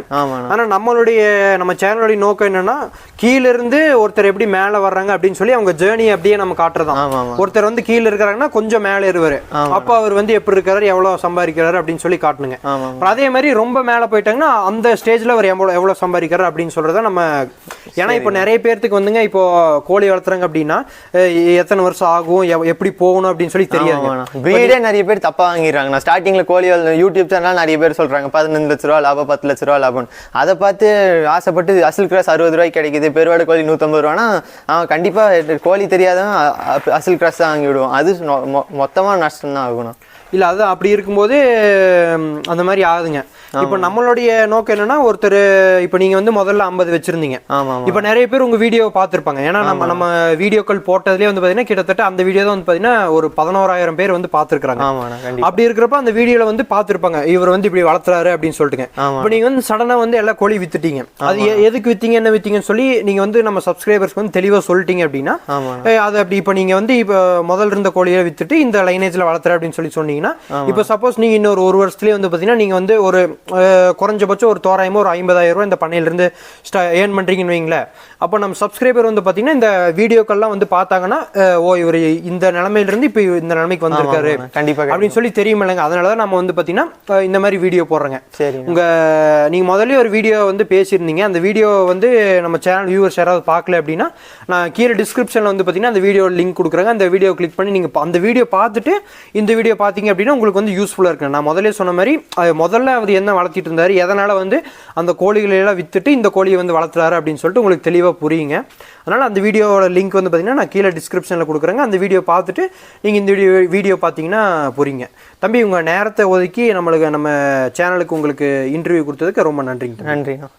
ஆனால் நம்மளுடைய நம்ம சேனலுடைய நோக்கம் என்னன்னா கீழ இருந்து ஒருத்தர் எப்படி மேலே வர்றாங்க அப்படின்னு சொல்லி அவங்க ஜேர்னி அப்படியே நம்ம காட்டுறதான். ஒருத்தர் வந்து கீழே இருக்கிறாங்கன்னா கொஞ்சம் மேலே இருவாரு அப்போ அவர் வந்து எப்படி இருக்காரு எவ்வளோ சம்பாதிக்கிறாரு அப்படின்னு சொல்லி காட்டுனுங்க. அதே மாதிரி ரொம்ப மேலே போயிட்டாங்கன்னா அந்த ஸ்டேஜில் அவர் எவ்வளோ எவ்வளோ சம்பாதிக்கிறார் அப்படின்னு சொல்கிறத நம்ம ஏன்னா இப்போ நிறைய பேர்த்துக்கு வந்துங்க இப்போ கோழி வளர்த்துறாங்க அப்படின்னா எத்தனை வருஷம் ஆகும் எப்படி போகணும் அப்படின்னு சொல்லி தெரியாது. வீடே நிறைய பேர் தப்பா வாங்கிடுறாங்க. நான் ஸ்டார்டிங்ல கோழி யூடியூப் சேனல் நிறைய பேர் சொல்றாங்க பதினஞ்சு லட்ச ரூபா லாபம் பத்து லட்ச ரூபா லாபம் அதை பார்த்து ஆசைப்பட்டு அசல் கிராஸ் அறுபது ரூபாய்க்கு கிடைக்குது பெருவாடு கோழி நூற்றம்பது ரூபானா அவன் கண்டிப்பா கோழி தெரியாதவன் அசல் கிராஸ் தான் வாங்கி விடுவான். அது மொ- மொ- மொத்தமா நஷ்டம் தான் ஆகணும். இல்லை அது அப்படி இருக்கும்போது அந்த மாதிரி ஆகுதுங்க. இப்போ நம்மளுடைய நோக்கம் என்னன்னா ஒருத்தர் இப்போ நீங்கள் வந்து முதல்ல ஐம்பது வச்சுருந்தீங்க. இப்போ நிறைய பேர் உங்கள் வீடியோ பார்த்துருப்பாங்க. ஏன்னா நம்ம நம்ம வீடியோக்கள் போட்டதுலேயே வந்து பார்த்தீங்கன்னா கிட்டத்தட்ட அந்த வீடியோ தான் வந்து பார்த்தீங்கன்னா ஒரு பதினோராயிரம் பேர் வந்து பார்த்துருக்காங்க அப்படி இருக்கிறப்ப அந்த வீடியோல வந்து பார்த்துருப்பாங்க. இவர் வந்து இப்படி வளர்த்துறாரு அப்படின்னு சொல்லிட்டுங்க. இப்போ நீங்க வந்து சடனா வந்து எல்லா கோழி வித்துட்டீங்க. அது எதுக்கு வித்தீங்க என்ன வித்தீங்கன்னு சொல்லி நீங்க வந்து நம்ம சப்ஸ்கிரைபர்ஸ்க்கு வந்து தெளிவா சொல்லிட்டீங்க அப்படின்னா அது அப்படி இப்போ நீங்க வந்து இப்போ முதல்ல இருந்த கோழியை வித்துட்டு இந்த லைனேஜ்ல வளர்த்துற அப்படின்னு சொல்லி சொன்னீங்கன்னா இப்போ சப்போஸ் நீங்க இன்னொரு ஒரு வருஷத்துலயே வந்து பாத்தீங்கன்னா நீங்க வந்து ஒரு குறைஞ்சபட்சம் ஒரு தோராயமா ஒரு ஐம்பதாயிரம் ரூபாய் இந்த பண்ணையில இருந்து ஏர்ன் பண்றீங்கன்னு வைங்களேன். அப்போ நம்ம சப்ஸ்கிரைபர் வந்து பாத்தீங்கன்னா இந்த வீடியோக்கள்லாம் வந்து பார்த்தாங்கன்னா ஓ இவர் இந்த நிலைமையில இருந்து இப்போ இந்த நிலைமைக்கு வந்திருக்காரு. ஆமாண்ணா, கண்டிப்பா கண்டிப்பா. அப்படின்னு சொல்லி தெரியும் இல்லைங்க. அதனால தான் நம்ம வந்து பார்த்தீங்கன்னா இந்த மாதிரி வீடியோ போடுறோங்க. சரி உங்க நீங்க முதல்ல ஒரு வீடியோ வந்து பேசியிருந்தீங்க. அந்த வீடியோ வந்து நம்ம சேனல் வியூவர்ஸ் யாராவது பார்க்கல அப்படின்னா நான் கீழே டிஸ்கிரிப்ஷனில் வந்து பார்த்தீங்கன்னா அந்த வீடியோ லிங்க் கொடுக்குறேங்க. அந்த வீடியோ கிளிக் பண்ணி நீங்கள் அந்த வீடியோ பார்த்துட்டு இந்த வீடியோ பார்த்தீங்க அப்படின்னா உங்களுக்கு வந்து யூஸ்ஃபுல்லாக இருக்கு நான் முதல்ல சொன்ன மாதிரி அது முதல்ல அவர் என்ன வளர்த்திட்டு இருந்தார். எதனால வந்து அந்த கோழிகளெல்லாம் வித்துட்டு இந்த கோழியை வந்து வளர்த்துறாரு அப்படின்னு சொல்லிட்டு உங்களுக்கு தெளிவாக புரியுங்க. அதனால் அந்த வீடியோவோட லிங்க் வந்து பார்த்தீங்கன்னா நான் கீழே டிஸ்கிரிப்ஷனில் கொடுக்குறேங்க. அந்த வீடியோ பார்த்துட்டு நீங்கள் இந்த வீடியோ வீடியோ பார்த்தீங்கன்னா புரியுங்க. தம்பி உங்கள் நேரத்தை ஒதுக்கி நம்மளுக்கு நம்ம சேனலுக்கு உங்களுக்கு இன்டர்வியூ கொடுத்ததுக்கு ரொம்ப நன்றிங்க நன்றிங்கண்ணா நன்றிண்ணா